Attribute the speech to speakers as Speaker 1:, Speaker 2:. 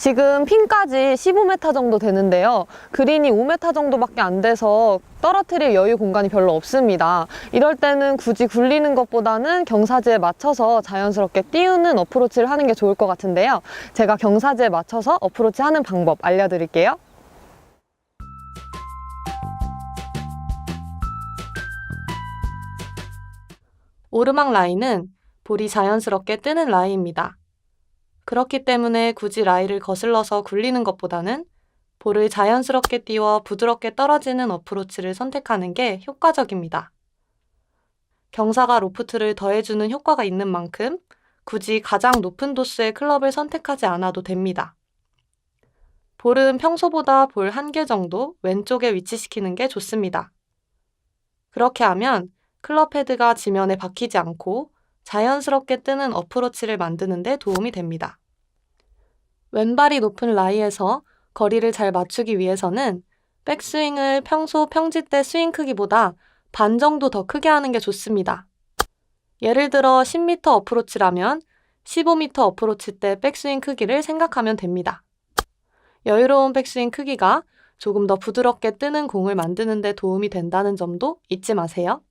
Speaker 1: 지금 핀까지 15m 정도 되는데요. 그린이 5m 정도밖에 안 돼서 떨어뜨릴 여유 공간이 별로 없습니다. 이럴 때는 굳이 굴리는 것보다는 경사지에 맞춰서 자연스럽게 띄우는 어프로치를 하는 게 좋을 것 같은데요. 제가 경사지에 맞춰서 어프로치 하는 방법 알려드릴게요.
Speaker 2: 오르막 라인은 볼이 자연스럽게 뜨는 라인입니다. 그렇기 때문에 굳이 라인을 거슬러서 굴리는 것보다는 볼을 자연스럽게 띄워 부드럽게 떨어지는 어프로치를 선택하는 게 효과적입니다. 경사가 로프트를 더해주는 효과가 있는 만큼 굳이 가장 높은 도수의 클럽을 선택하지 않아도 됩니다. 볼은 평소보다 볼 한 개 정도 왼쪽에 위치시키는 게 좋습니다. 그렇게 하면 클럽 헤드가 지면에 박히지 않고 자연스럽게 뜨는 어프로치를 만드는 데 도움이 됩니다. 왼발이 높은 라이에서 거리를 잘 맞추기 위해서는 백스윙을 평소 평지 때 스윙 크기보다 반 정도 더 크게 하는 게 좋습니다. 예를 들어 10m 어프로치라면 15m 어프로치 때 백스윙 크기를 생각하면 됩니다. 여유로운 백스윙 크기가 조금 더 부드럽게 뜨는 공을 만드는 데 도움이 된다는 점도 잊지 마세요.